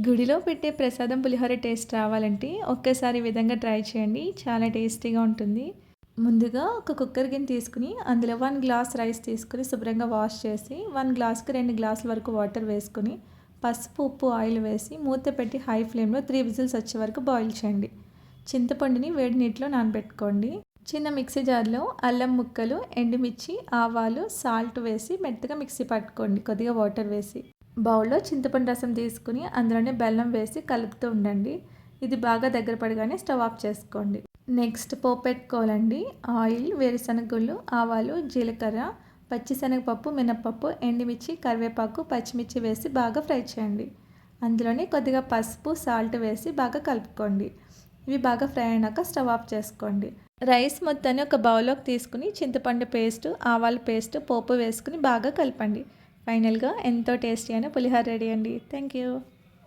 గుడిలో పెట్టే ప్రసాదం పులిహోర టేస్ట్ రావాలంటే ఒక్కసారి ఈ విధంగా ట్రై చేయండి. చాలా టేస్టీగా ఉంటుంది. ముందుగా ఒక కుక్కర్ గిన్నె తీసుకుని అందులో వన్ గ్లాస్ రైస్ తీసుకుని శుభ్రంగా వాష్ చేసి వన్ గ్లాస్కి రెండు గ్లాసుల వరకు వాటర్ వేసుకుని పసుపు ఉప్పు ఆయిల్ వేసి మూత పెట్టి హై ఫ్లేమ్లో త్రీ విజిల్స్ వచ్చే వరకు బాయిల్ చేయండి. చింతపండుని వేడి నీటిలో నానబెట్టుకోండి. చిన్న మిక్సీ జార్లో అల్లం ముక్కలు ఎండుమిర్చి ఆవాలు సాల్ట్ వేసి మెత్తగా మిక్సీ పట్టుకోండి. కొద్దిగా వాటర్ వేసి బౌల్లో చింతపండు రసం తీసుకుని అందులోనే బెల్లం వేసి కలుపుతూ ఉండండి. ఇది బాగా దగ్గర పడగానే స్టవ్ ఆఫ్ చేసుకోండి. నెక్స్ట్ పోపు పెట్టుకోవాలండి ఆయిల్ వేరుశనగలు ఆవాలు జీలకర్ర పచ్చిశనగపప్పు మినపప్పు ఎండుమిర్చి కరివేపాకు పచ్చిమిర్చి వేసి బాగా ఫ్రై చేయండి. అందులోనే కొద్దిగా పసుపు సాల్ట్ వేసి బాగా కలుపుకోండి. ఇవి బాగా ఫ్రై అయినాక స్టవ్ ఆఫ్ చేసుకోండి. రైస్ మొత్తాన్ని ఒక బౌల్లోకి తీసుకుని చింతపండు పేస్ట్ ఆవాల పేస్ట్ పోపు వేసుకుని బాగా కలపండి. ఫైనల్గా ఎంతో టేస్టీ అయిన పులిహోర రెడీ అండి. Thank you.